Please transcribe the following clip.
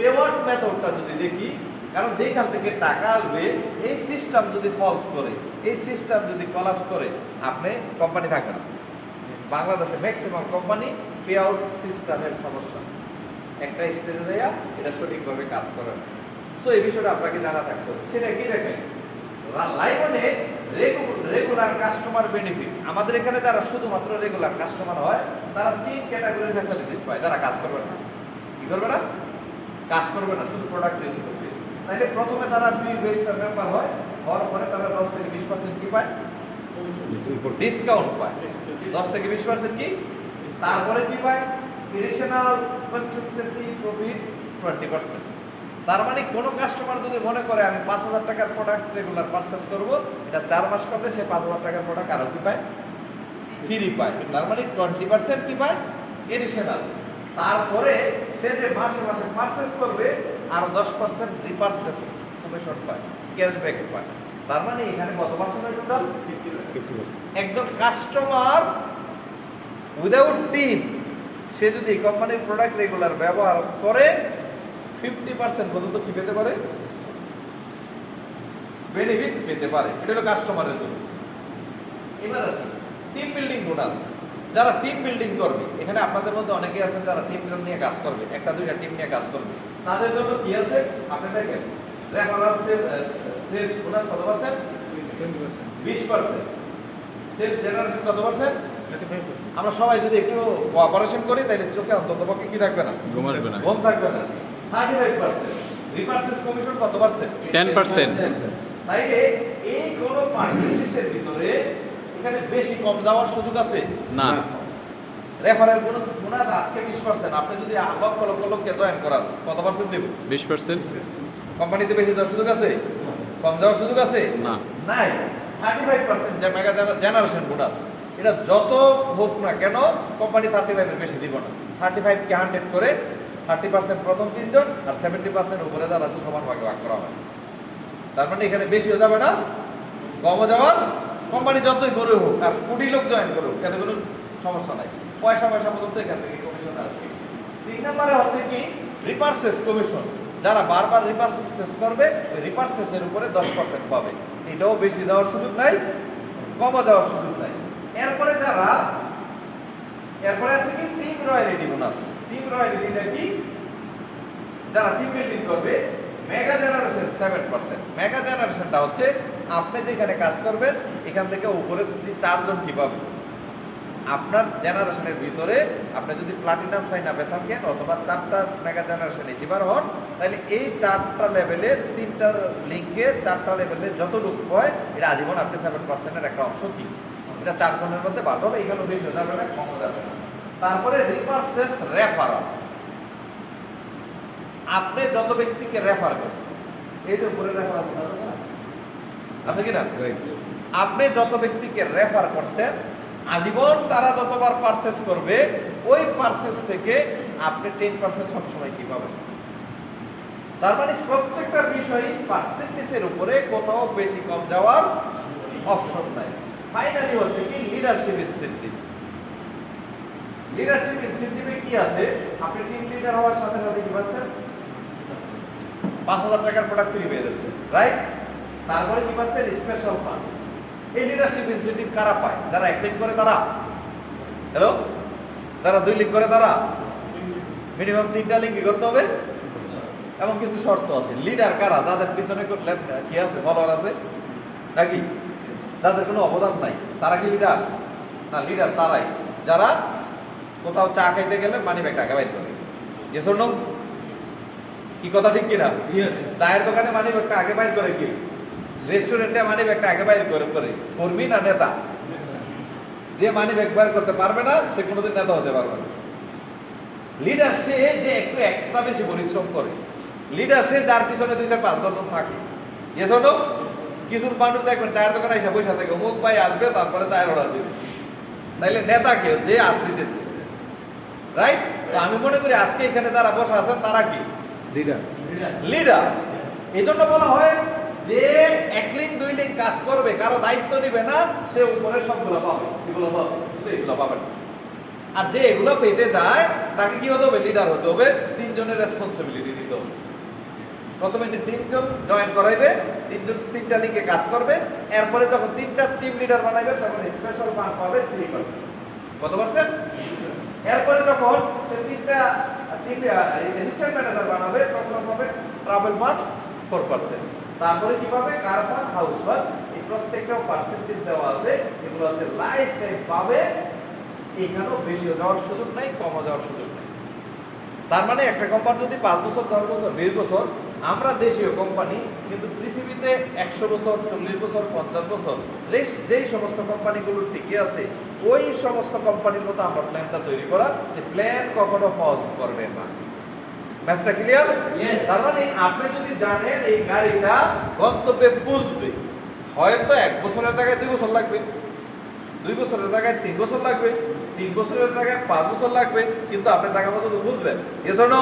পেওয়ার্ড মেথডটা যদি দেখি, কারণ যেখান থেকে টাকা আসবে, এই সিস্টেম যদি ফলস করে, এই সিস্টেম যদি কলাপস করে, আপনি কোম্পানি থাকবে না। বাংলাদেশে ম্যাক্সিমাম কোম্পানি পে আউট সিস্টেমের সমস্যা। একটা স্টেজে দেয়া এটা সঠিকভাবে কাজ করে না। সো এই বিষয়টা আপনাকে জানা থাকতে হবে। সেটা কি দেখেন? লাইবনে রেগুলার কাস্টমার বেনিফিট আমাদের এখানে যারা শুধুমাত্র রেগুলার কাস্টমার হয়, তারা তিন ক্যাটাগরির ফ্যাসিলিটিস পায়, যারা কাজ করবে না। কি করবে না? কাজ করবে না, শুধু প্রোডাক্ট ইউজ করবে। তাহলে প্রথমে তারা ফ্রি রেজিস্টার মেম্বার হয়, হওয়ার পরে তারা দশ থেকে বিশ পার্সেন্ট কি পায়? ডিসকাউন্ট পায়। দশ থেকে বিশ পার্সেন্ট কি? তারপরে কি পায়? Additional consistency profit twenty percent তার মানে কোনো কাস্টমার যদি মনে করে, আমি পাঁচ হাজার টাকার প্রোডাক্ট রেগুলার পারচেস করব, এটা চার মাস করলে সে পাঁচ হাজার টাকার প্রোডাক্ট আরও কি পায়? ফ্রি পায়। তার মানে টোয়েন্টি পার্সেন্ট কি পায়? এডিশনাল তারপরে সে যে মাসে মাসে পারচেস করবে আরও দশ পার্সেন্ট রিপারচেস কমিশন পায় ক্যাশব্যাক পায়। তার মানে এখানে কত পার্সেন্ট টোটাল একদম কাস্টমার উইদাউট টিম সে যদি এই কোম্পানির প্রোডাক্ট রেগুলার ব্যবহার করে ফিফটি পার্সেন্ট পর্যন্ত কি পেতে পারে? বেনিফিট পেতে পারে। এটা হলো কাস্টমারের জন্য। এবার আসি টিম বিল্ডিং বোনাস যারা টিম বিল্ডিং করবে এখানে আপনাদের মধ্যে অনেকেই আছেন যারা টিম বিল্ডিং নিয়ে কাজ করবে একটা দুইটা টিম নিয়ে কাজ করবে। তাদের জন্য কি আছে? আপনি দেখেন রেফারেল সেলস বোনাস কত পার্সেন্ট বিশ পার্সেন্ট সেলস জেনারেশন কত পার্সেন্ট আমরা সবাই যদি একটু কোঅপারেশন করি তাহলে চোখে অন্তত পক্ষে কি থাকবে না? ঘুম আসবে না। ঘুম থাকবে না। Thirty five percent repurchase commission কত পার্সেন্ট 10% তাইলে এই কোন পার্সেন্টেজের ভিতরে এখানে বেশি কম যাওয়ার সুযোগ আছে? না। রেফারেল বোনাস বোনাস আজকে বিশ পার্সেন্ট আপনি যদি লক্ষ লক্ষ লোককে জয়েন করান কত পার্সেন্ট দেব? বিশ পার্সেন্ট কোম্পানিতে বেশি যাওয়ার সুযোগ আছে? কম যাওয়ার সুযোগ আছে? না। নাই। থার্টি ফাইভ পার্সেন্ট যে মেগা জেনারেশন বোনাস এটা যত হোক না কেন কোম্পানি থার্টি ফাইভের বেশি দিব না। থার্টি ফাইভকে হান্ড্রেড করে থার্টি পার্সেন্ট প্রথম তিনজন আর সেভেন্টি পার্সেন্ট উপরে যারা আছে সমান ভাগে ভাগ করা হয়। তার মানে এখানে বেশিও যাবে না কমও যাওয়ার কোম্পানি যতই বড় হোক, আর কোটি লোক জয়েন করুক এতে কোনো সমস্যা নাই। পয়সা পয়সা পর্যন্ত এখান থেকে কমিশন আসবে। তিন নম্বরে হচ্ছে কি? রিপার্সেস কমিশন যারা বারবার রিপার্সেস করবে, ওই রিপার্সেসের উপরে দশ পার্সেন্ট পাবে। এটাও বেশি দেওয়ার সুযোগ নাই কমা দেওয়ার সুযোগ নাই। এরপরে যারা, এরপরে আছে কি? টিম রয়্যালিটি বোনাস টিম রয়্যালিটিটা কি? যারা টিম বিল্ডিং করবে mega generation seven percent mega জেনারেশনটা হচ্ছে, আপনি যেখানে কাজ করবেন, এখান থেকে উপরে চারজন কি পাবেন আপনার জেনারেশনের ভিতরে আপনি যদি প্লাটিনাম সাইন আপে থাকেন অথবা চারটা মেগা জেনারেশন এচিভার হন, তাহলে এই চারটা লেভেলে তিনটা লিঙ্কে চারটা লেভেলে যতটুকু হয়, এটা আজীবন আপনি সেভেন পার্সেন্টের একটা অংশ কি এটা চারজনের মধ্যে বাড়তে হবে এখানে বেশি কমও যাবে। না তারপরে রিপার্সেস রেফারাল আপনি যত ব্যক্তিকে রেফার করছেন, এই যে উপরে রেফারাল আছে না আছে কি না আপনি যত ব্যক্তিকে রেফার করছেন আজীবন তারা যতবার পারচেস করবে ওই পারচেস থেকে আপনি টেন পার্সেন্ট সবসময় কি পাবেন? তার মানে প্রত্যেকটা বিষয় পার্সেন্টেজের উপরে কোথাও বেশি কম যাওয়ার অপশন নাই। ফাইনালি হচ্ছে কি লিডারশিপ ইনসেন্টিভ লিডারশিপ ইনসেন্টিভে কি আছে? আপনি টিম লিডার হওয়ার সাথে সাথে কি পাচ্ছেন? পাঁচ হাজার টাকার প্রোডাক্ট ফ্রি পেয়ে যাচ্ছে রাইট তারপরে কি পাচ্ছেন স্পেশাল ফান্ড এই লিডারশিপ ইনসেন্টিভ কারা পায়? যারা এক করে তারা। হ্যালো যারা দুই লিঙ্ক করে তারা? মিনিমাম তিনটা লিঙ্ক করতে হবে। এবং কিছু শর্ত আছে। লিডার কারা? যাদের পিছনে কো- আছে? ফলোয়ার আছে। নাকি? যাদের কোনো অবদান নাই। তারা কি লিডার না লিডার তারাই। যারা কোথাও চা খাইতে গেলে মানি ব্যাগটা আগে বাইর করে। অর কি কথা ঠিক কিনা. চায়ের দোকানে মানি ব্যাগটা আগে বাইর করে কি? রেস্টুরেন্টে মানি ব্যাগটা আগে বাইর করে করে কর্মী না নেতা? যে মানি ব্যাগ বাইর করতে পারবে না সে কোনোদিন নেতা হতে পারবে না। লিডার সে যে একটু এক্সট্রা বেশি পরিশ্রম করে। লিডার সে যার পিছনে দুই চার পাঁচ দশজন থাকে। ইয়েস অর নো কিছু মানুষ দেখবেন চায়ের দোকানে এসে পয়সা থেকে অমুক ভাই আসবে তারপরে চায়ের অর্ডার দিবে। তাইলে নেতা কেউ যে আসতেছে। রাইট তো আমি মনে করি আজকে এখানে যারা বসে আছেন তারা কি? লিডার লিডার এই জন্য বলা হয় যে এক লিঙ্ক দুই লিঙ্ক কাজ করবে, কারও দায়িত্ব নিবে না, সে উপরে সবগুলো পাবে, এগুলো পাবে এগুলো পাবে আর যে এগুলো পেতে যায়, তাকে কি হতে হবে? লিডার হতে হবে। তিনজনের রেসপন্সিবিলিটি দিতে হবে। প্রথমে তিনজন জয়েন করাইবে, তিনজন, তিনটা লিঙ্কে কাজ করবে, এরপরে যখন তিনটা টিম লিডার বানাইবে, তখন স্পেশাল ফান্ড পাবে থ্রি পার্সেন্ট কত পার্সেন্ট এরপরে যখন সে তিনটা টিম অ্যাসিস্ট্যান্ট ম্যানেজার বানাবে, তখন পাবে ট্রাভেল ফান্ড ফোর পার্সেন্ট তারপরে কি পাবে হাউস ফান্ড এই প্রত্যেকটা পার্সেন্টেজ দেওয়া আছে, এগুলো হচ্ছে লাইফ টাইম পাবে, এখানেও বেশি যাওয়ার সুযোগ নাই, কম যাওয়ার সুযোগ নাই। তার মানে একটা কোম্পানি যদি পাঁচ বছর, দশ বছর, বিশ বছর, আমরা দেশীয় কোম্পানি কিন্তু পৃথিবীতে একশো বছর, চল্লিশ বছর, পঞ্চাশ বছর রেস- যেই সমস্ত কোম্পানিগুলো টিকে আছে, ওই সমস্ত কোম্পানির মতো আমরা প্ল্যানটা তৈরি করা যে প্ল্যান কখনো ফলস করবে না। ম্যাচটা ক্লিয়ার. তার মানে আপনি যদি জানেন এই গাড়িটা গন্তব্যে পৌঁছবে হয়তো এক বছরের জায়গায় দুই বছর লাগবে দুই বছরের জায়গায় তিন বছর লাগবে তিন বছরের জায়গায় পাঁচ বছর লাগবে কিন্তু আপনি জায়গা মতো তো বুঝবেন এজন্য.